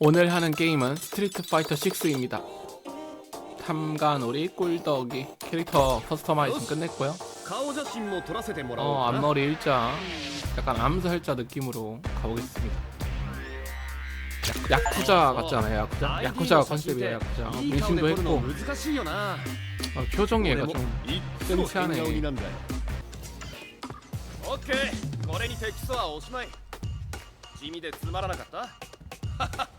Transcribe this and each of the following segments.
오늘 하는 게임은 스트리트 파이터 6입니다. 탐관오리 꿀떡이 캐릭터 커스터마이징 끝냈고요. 顔写真も撮らせてもらおう 어 かな 앞머리 일자 약간 암살자 느낌으로 가보겠습니다. 야, 야쿠자 같지 않아요? 야쿠자? 야쿠자 컨셉이에요 야쿠자. いい顔で 문신도 撮るの 했고 難しいよな 어, 표정이 俺 얘가 も 좀 いっつも 끔찍하네 変顔になんだよオッケーこれにて基礎はおしまい地味でつまらなかった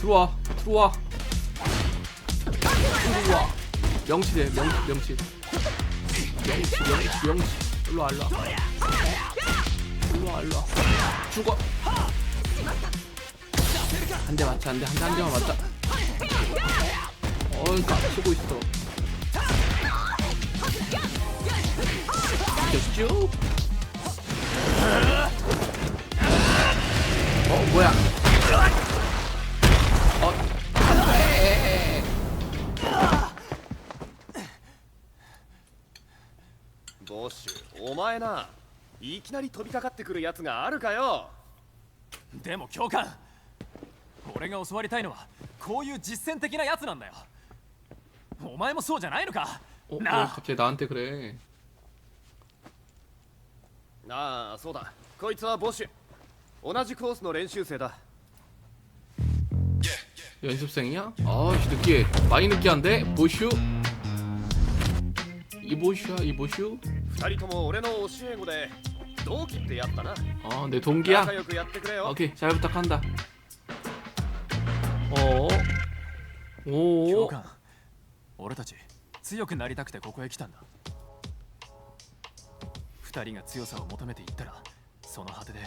들어와, 들어와. 들어와. 명치래, 명치, 명치. 명치, 명치, 명치. 일로 와, 일로 와. 일로 와, 일로 와. 죽어. 한 대 맞자, 한 대, 한 대, 한 대만 맞자. 어이, 깝치고 있어. 쭉. 어 뭐야? ボッシュお前ないきなり飛びかかってくるやつがあるかよでも教官俺が教わりたいのはこういう実践的なやつなんだよお前もそうじゃないのか 어, 왜 なあ 갑자기 나한테 그래? ああそうだこいつはボッシュ同じコースの練習生だ 연습생이야? 아씨 느끼해. 많이 느끼한데? 보슈? 이 보슈야 이 보슈? 二人とも俺の教え子で同期ってやったな 어 내 동기야. 仲良くやってくれよ 오케이 잘 부탁한다. 어. 教 오. 官俺たち強くなりたくてここへ来たんだ二人が強さを求めていったらその果てで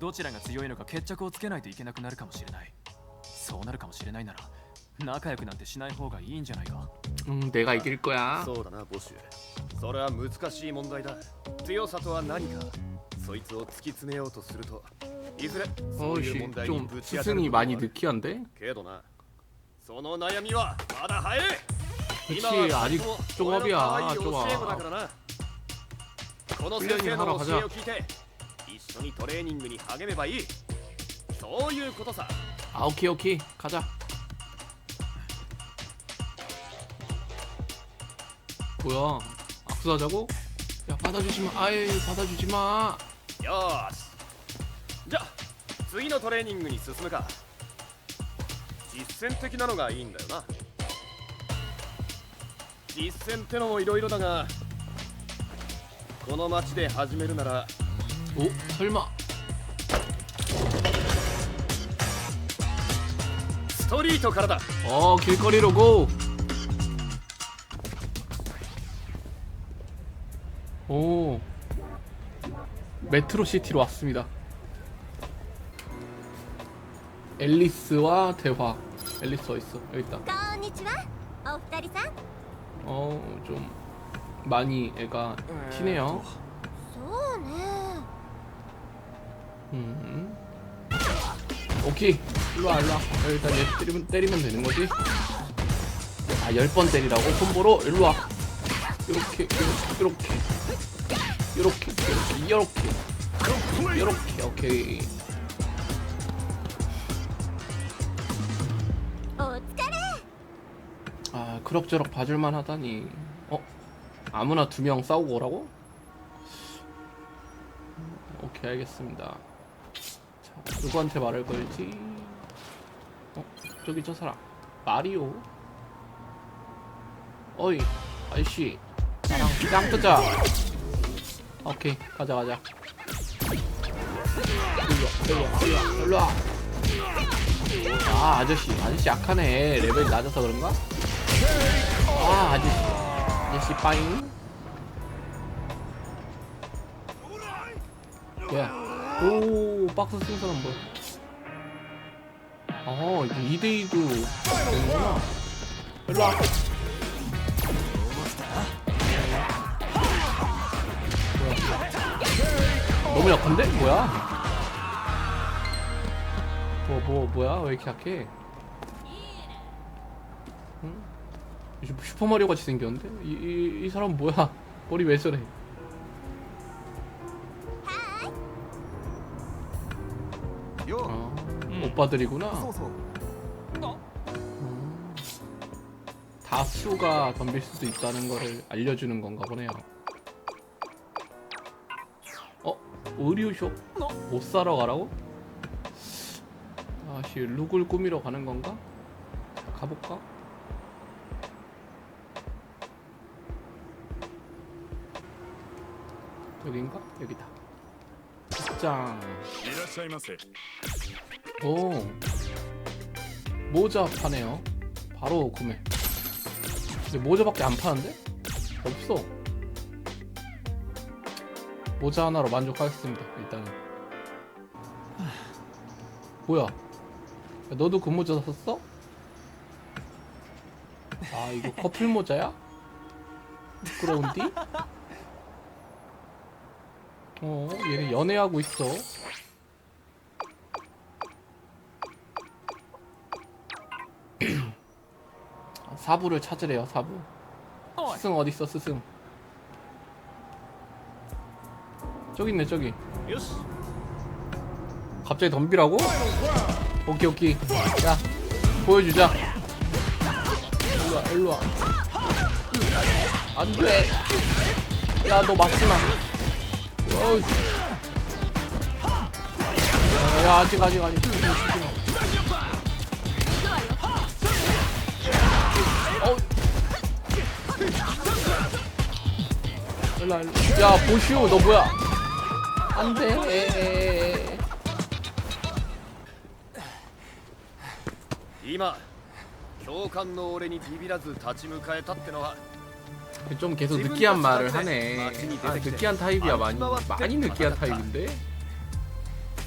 どちらが強いのか決着をつけないといけなくなるかもしれないそうなるかもしれないなら 仲良くなんてしない方がいいんじゃないか 음 내가 이길 거야. そうだなボッシュそれは難しい問題だ強さとは何かそいつを突き詰めようとするといずれそういう 어씨 問題に 좀 ぶち当たる 스승이 こともあ 많이 る 느끼한데? けどなその悩みはまだ早い 그치 今は 아직 俺の 쪼갑이야 可愛い教え子だ 쪼갑 からなこの先生の 훈련이하러 教え 가자 を聞いて一緒にトレーニングに励めばいいそういうことさ 아 오케이 오케이 가자 뭐야 악수하자고? 야 받아주지마 아이 받아주지마 よーしじゃあ次のトレーニングに進むか実践的なのがいいんだよな実践ってのもいろいろだがこの街で始めるなら 오 설마 ストリートからだ 어 길거리로 고! 오. 메트로시티로 왔습니다. 앨리스와 대화. 앨리스 어딨어? 여기 있다. 어좀 어, 많이 애가 네, 티네요. 음. 오케이. 일로와 일로와. 어, 일단 얘 때리면, 때리면 되는 거지? 아 열 번 때리라고? 콤보로? 일로와. 이렇게 요렇게 요렇게 요렇게 요렇게 요렇게 오케이 아 그럭저럭 봐줄만 하다니 어? 아무나 두 명 싸우고 오라고? 오케이 알겠습니다 자 누구한테 말을 걸지? 어? 저기 저 사람 마리오 어이 아이씨 짱 뜨자. 오케이 가자 가자. 일로와 일로와 일로와 아 아저씨 아저씨 약하네. 레벨이 낮아서 그런가? 아 아저씨. 아저씨 빠잉. 뭐야 오 박스 쓴 사람 뭐야? 어 이게 2대2도 되는구나. 일로와 너무 약한데? 뭐야? 뭐, 뭐, 뭐야? 왜 이렇게 약해? 응? 슈- 슈퍼마리오 같이 생겼는데? 이, 이, 이 사람 뭐야? 머리 왜 저래? 어, 오빠들이구나. 음. 다수가 덤빌 수도 있다는 거를 알려주는 건가 보네요. 의류숍? 어? 옷 사러 가라고? 아, 다시 룩을 꾸미러 가는 건가? 가볼까? 여긴가? 여기다 짱 오. 모자 파네요 바로 구매 근데 모자밖에 안 파는데? 없어 모자 하나로 만족하겠습니다 일단은 뭐야 야, 너도 그 모자 샀어? 아 이거 커플 모자야? 부끄러운디? 어 얘네 연애하고 있어 사부를 찾으래요 사부 스승 어딨어 스승 저기 있네 저기. 갑자기 덤비라고? 오케이 오케이. 야 보여주자. 일로와 일로와. 안돼. 야 너 맞지마. 야, 야 아직 아직 아직. 일로와. 야 보슈 너 뭐야 안돼 今教官の俺にビビらず立ち向かえたってのは 좀 계속 느끼한 말을 하네. 아, 느끼한 타입이야 많이 많이 느끼한 타입인데.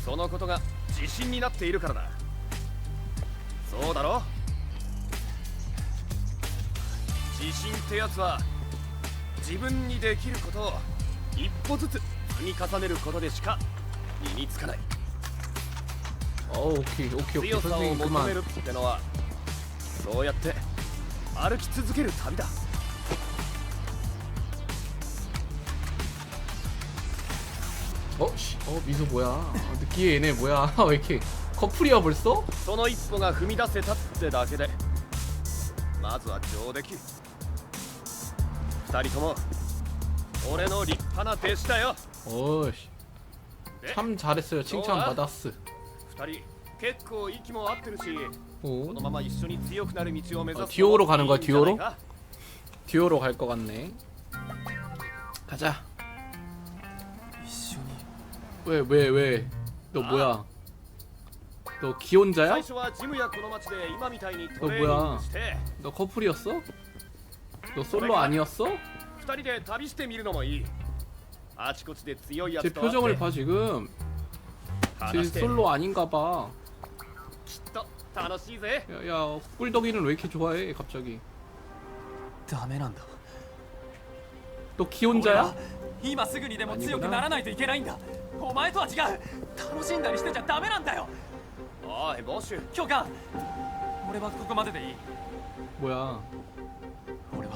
そのことが自信になっているからだそうだろ自信ってやつは自分にできることを一歩ずつ 積み重ねることでしか身につかない 어 오케이 오케이 오케이 強さを 선생님 求め 그만. るってのはそうやって歩き続ける旅だ 어, 씨, 어 미소 뭐야? 어, 느끼해 얘네 뭐야? 왜 이렇게 커플이야 벌써? その一歩が踏み出せたってだけでまずは上出来二人とも俺の立派な弟子だよ 어씨, で 참 잘했어요. 칭찬 받았어. 二人結構息も合ってるし 오, このまま一緒に強くなる道を目指す 어デュオロ가는거야 いいんじゃないか 듀오로 갈 것 같네. 가자. 一緒に 왜 왜 왜? 너 뭐야? 너 기혼자야? 最初はジムやこの町で今みたいにトレーニン 너 グして 너 커플이었어? 너 솔로 아니었어? 二人で旅してみるのもいい あちこちで強いや 제 つと会って 표정을 봐 지금. 제 話して 솔로 아닌가 봐. きっと楽しいぜ 야, 야, 꿀덕이는 왜 이렇게 좋아해, 갑자기? ダメなんだ 너 俺 기혼자야? は今すぐにでも強くならないといけないんだお前とは違う楽しんだりしてちゃダメなんだよおいボッシュ教官俺はここまででいい 뭐야? 俺は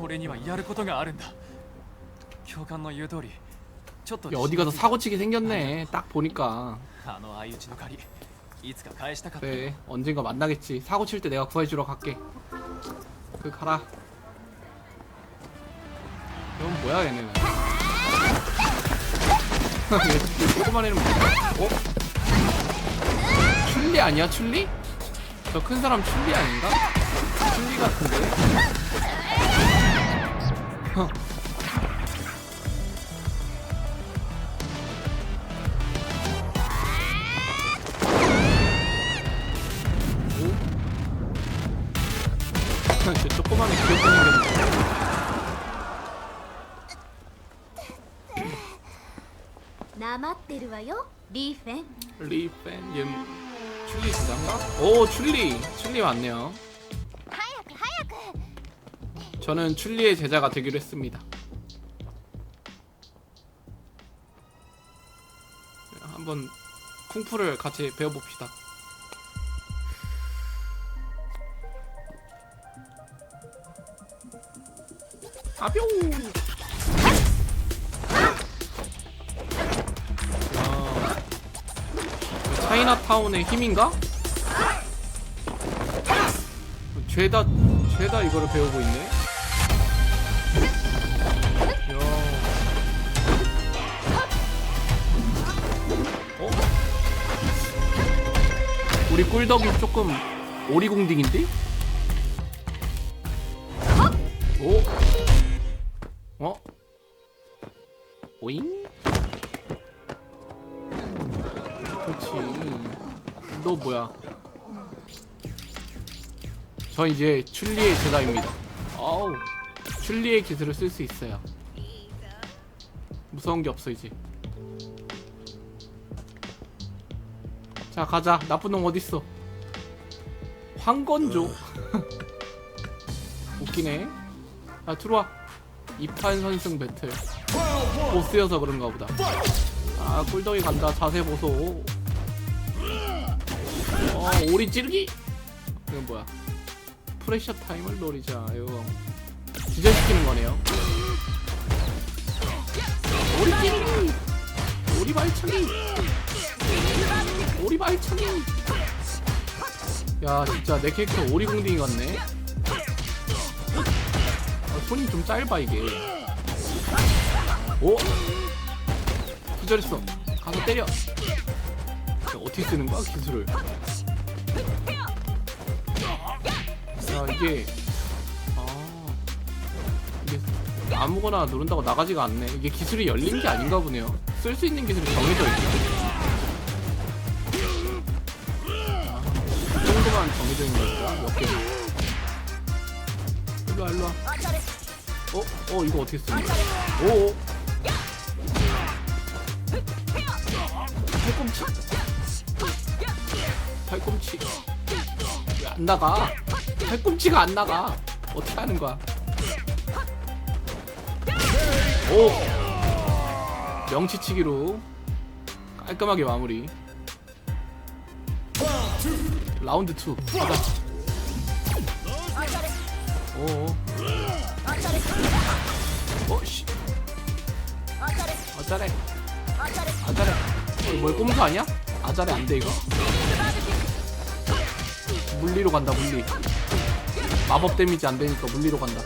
俺にはやることがあるんだ 教官の言う通りちょっと 야, 어디 가서 사고 치게 생겼네. 딱 보니까. あの相打ちの借りいつか返したかった 그래, 언젠가 만나겠지. 사고 칠 때 내가 구해주러 갈게. 그 가라. 이건 뭐야, 얘는? 얘 조그만 애는 뭐야? 어? 출리 아니야, 출리? 저 큰 사람 출리 아닌가? 출리 같은데? なまってるわよリーフェン 리팬 얘 출리 제자인가? 오 출리 출리 맞네요 早く早く 저는 출리의 제자가 되기로 했습니다 한번 쿵푸를 같이 배워봅시다 아뿅 차이나타운의 힘인가? 죄다 죄다 이거를 배우고 있네. 야. 어? 우리 꿀덕이 조금 오리공딩인데? 오? 어? 오잉? 너 뭐야? 저 이제 출리의 제자입니다. 아우, 출리의 기술을 쓸 수 있어요. 무서운 게 없어 이제. 자 가자. 나쁜 놈 어딨어? 황건조. 웃기네. 아 들어와. 이판 선승 배틀. 보스여서 그런가 보다. 아 꿀덩이 간다. 자세 보소. 어 오리 찌르기. 이건 뭐야? 프레셔 타임을 노리자요. 기절시키는 거네요. 오리 찌르기. 오리 발차기. 오리 발차기. 야 진짜 내 캐릭터 오리공딩이 같네. 아, 손이 좀 짧아 이게. 오. 기절했어. 가서 때려. 어떻게 쓰는 거야 기술을? 야 이게 아 이게 아무거나 누른다고 나가지가 않네. 이게 기술이 열린 게 아닌가 보네요. 쓸 수 있는 기술이 정해져 있네. 아, 그 정도만 정해져 있는 거니까 몇 개. 일로 와 일로 와. 어? 어 이거 어떻게 쓰는 거야? 오. 팔꿈치? 팔꿈치가 왜 안 나가? 팔꿈치가 안 나가. 어떻게 하는 거야? 오! 명치치기로 깔끔하게 마무리. 라운드 2. 오. 어, 씨. 아짜래. 아짜래. 아짜래. 뭘 꼼수 아니야? 아자레 안 돼 이거 물리로 간다 물리. 마법 데미지 안 되니까 물리로 간다.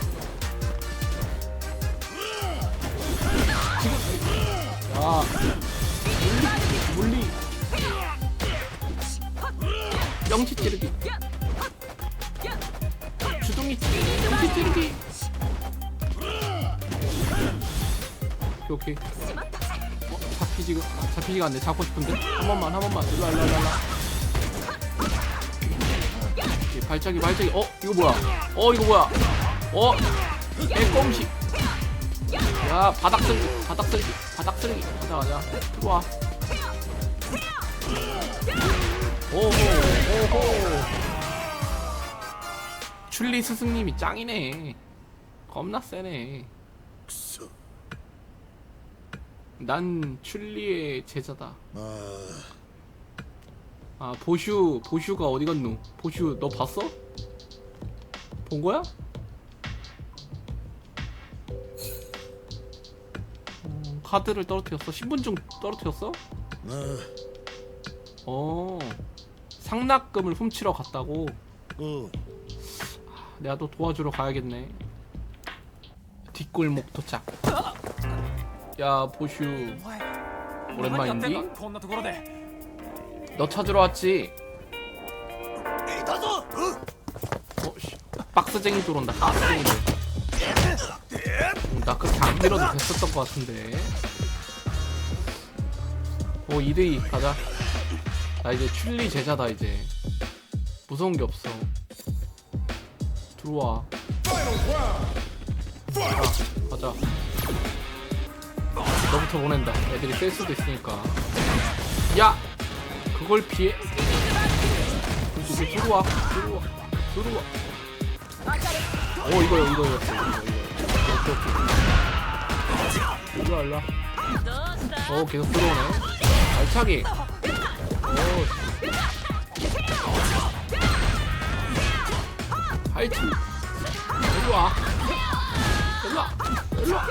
지금 야 물리. 물리 명치 찌르기. 주둥이 명치 찌르기. 오케이 오케이. 어, 잡히지가 아, 잡히지가 않네 잡고 싶은데? 한 번만 한 번만. 일로 와, 일로 와, 일로 발차기 발차기. 어 이거 뭐야? 어 이거 뭐야? 어 애꼼식. 야 바닥 쓸기 바닥 쓸기 바닥 쓸기. 가자 가자. 들어와. 오호 오호. 출리 스승님이 짱이네. 겁나 세네. 난 출리의 제자다. 아 아 보슈 보슈가 어디 갔노? 보슈 너 봤어? 본 거야? 음, 카드를 떨어뜨렸어. 신분증 떨어뜨렸어? 네. 어 상납금을 훔치러 갔다고. 어. 아, 내가 또 도와주러 가야겠네. 뒷골목 도착. 야 보슈 오랜만인데. 너 찾으러 왔지. 어, 박스쟁이 들어온다. 박스쟁이. 음, 나 그렇게 안 밀어도 됐었던 것 같은데. 어, 오 2대2 가자. 나 이제 출리 제자다 이제. 무서운 게 없어. 들어와. 자, 가자. 너부터 보낸다. 애들이 셀 수도 있으니까. 야! 그걸 피해? 들어와. 들어와. 들어와. 어 이거요 이거요 이거 이거 오케이 오케이 이거 알라. 어 계속 들어오네. 알차기 오 어. 하이치 일로와. 일로와. 일로와.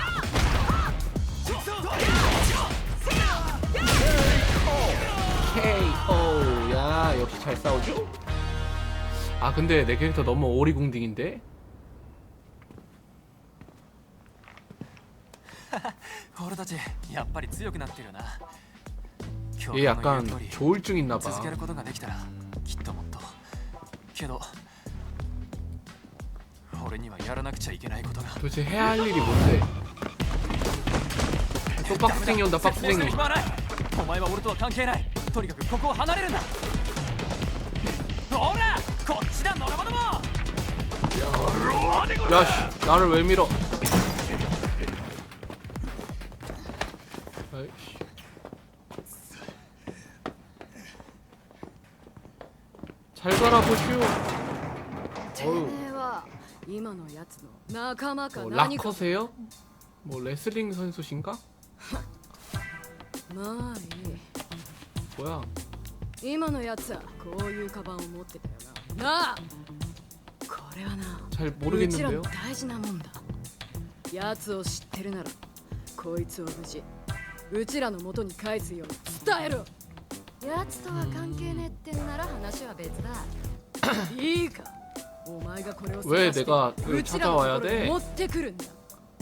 KO 야 역시 잘 싸우죠? 아 근데 내 캐릭터 너무 오리궁딩인데? 俺たちやっぱり強くなってるな今 얘 日の 약간 言う通り 조울증 있나봐 続けることができたらきっともっとけど俺にはやらなくちゃいけないことが 도대체 해야 할 일이 뭔데? 또 박스생이 온다 説明する 박스생이 暇はないお前は俺とは関係ない とにかくここを離れるんだほらこっちだ野良ども 야씨 나를 왜 밀어 아이씨 잘 가라 보슈 てめえは今のやつの仲間か 뭐 何か 락커세요? 뭐 레슬링 선수신가? まあい 뭐야 い今のやつはこういうカバンを持ってたよななあこれはな 잘 うちら 모르겠는데요 の大事なもんだやつを知ってるならこいつを無事うちらの元に返すように伝えろやつとは関係ねえってんなら話は別だいいかお前がこれを 왜 探して 내가 그 うちらのとこ 찾아와야 ろに 돼? 持ってくるんだ